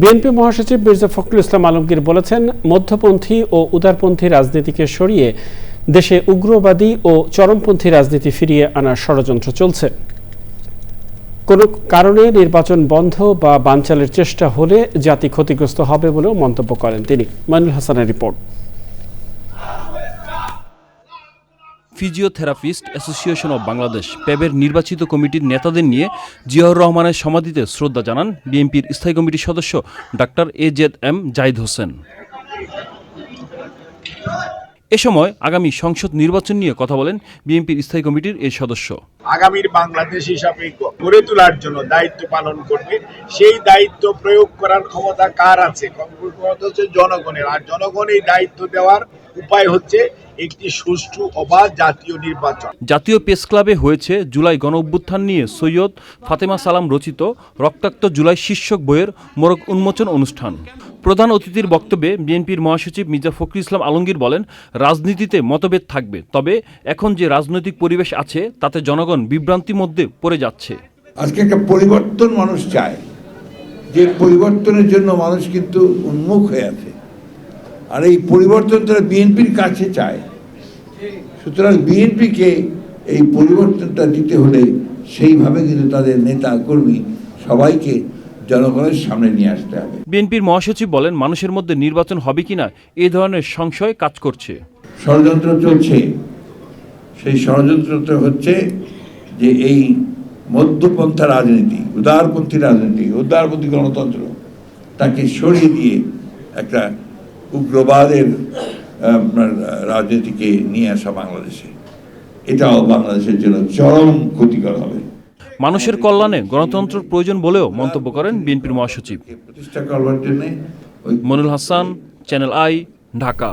BNP মহাসচিব মির্জা ফখরুল ইসলাম আলমগীর বলেছেন, মধ্যপন্থী ও উদারপন্থী রাজনীতিকে সরিয়ে দেশে উগ্রবাদী ও চরমপন্থী রাজনীতি ফিরিয়ে আনার ষড়যন্ত্র চলছে। কোন কারণে নির্বাচন বন্ধ বা বানচালের চেষ্টা হলে জাতি ক্ষতিগ্রস্ত হবে বলেও মন্তব্য করেন তিনি। মানুল হাসানের report. Physiotherapist association of Bangladesh, প্যাবের নির্বাচিত কমিটির নেতাদের নিয়ে জিয়াউর রহমানের সমাধিতে শ্রদ্ধা জানান বিএনপির স্থায়ী কমিটির সদস্য ডাক্তার এ জেদ এম জাহিদ হোসেন। এ সময় আগামী সংসদ নির্বাচন নিয়ে কথা বলেন বিএনপির স্থায়ী কমিটির এই সদস্য। আগামীর বাংলাদেশ হিসাবে গড়ে তোলার জন্য দায়িত্ব পালন করবে। সেই দায়িত্ব প্রয়োগ করার ক্ষমতা কার আছে? হচ্ছে জনগণের। আর জনগণ এই দায়িত্ব দেওয়ার উপায় হচ্ছে একটি সুষ্ঠু অবাধ জাতীয় নির্বাচন। জাতীয় প্রেস ক্লাবে হয়েছে জুলাই গণ অভ্যুত্থান নিয়ে সৈয়দ ফাতেমা সালাম রচিত রক্তাক্ত জুলাই শীর্ষক বইয়ের মোড়ক উন্মোচন অনুষ্ঠান। প্রধান অতিথির বক্তব্যে বিএনপির মহাসচিব মির্জা ফখরুল ইসলাম আলমগীর বলেন, রাজনীতিতে মতভেদ থাকবে। তবে এখন যে রাজনৈতিক পরিবেশ আছে, তাতে জনগণ বিভ্রান্তির মধ্যে পড়ে যাচ্ছে। আজকে একটা পরিবর্তন মানুষ চায়। যে পরিবর্তনের জন্য মানুষ কিন্তু উন্মুখ হয়ে আছে। আর এই পরিবর্তন তারা বিএনপির কাছে চায়। সুতরাং বিএনপিকে এই পরিবর্তনটা দিতে হলে সেইভাবে কিন্তু তাদের নেতা কর্মী সবাইকে জনগণের সামনে নিয়ে আসতে হবে। বিএনপির মহাসচিব বলেন মানুষের মধ্যে নির্বাচন হবে কিনা এই ধরনের সংশয় কাজ করছে। ষড়যন্ত্র চলছে। সেই ষড়যন্ত্রটা হচ্ছে যে এই মধ্যপন্থা রাজনীতি উদারপন্থী রাজনীতি উদারপন্থী গণতন্ত্র তাকে সরিয়ে দিয়ে একটা উগ্রবাদের রাজনীতিকে নিয়ে আসা বাংলাদেশে। এটাও বাংলাদেশের জন্য চরম ক্ষতিকর হবে। মানুষের কল্যাণে গণতন্ত্রের প্রয়োজন বলেও মন্তব্য করেন বিএনপির মহাসচিব। প্রতিষ্ঠা করবার জন্য মনুল হাসান চ্যানেল আই ঢাকা।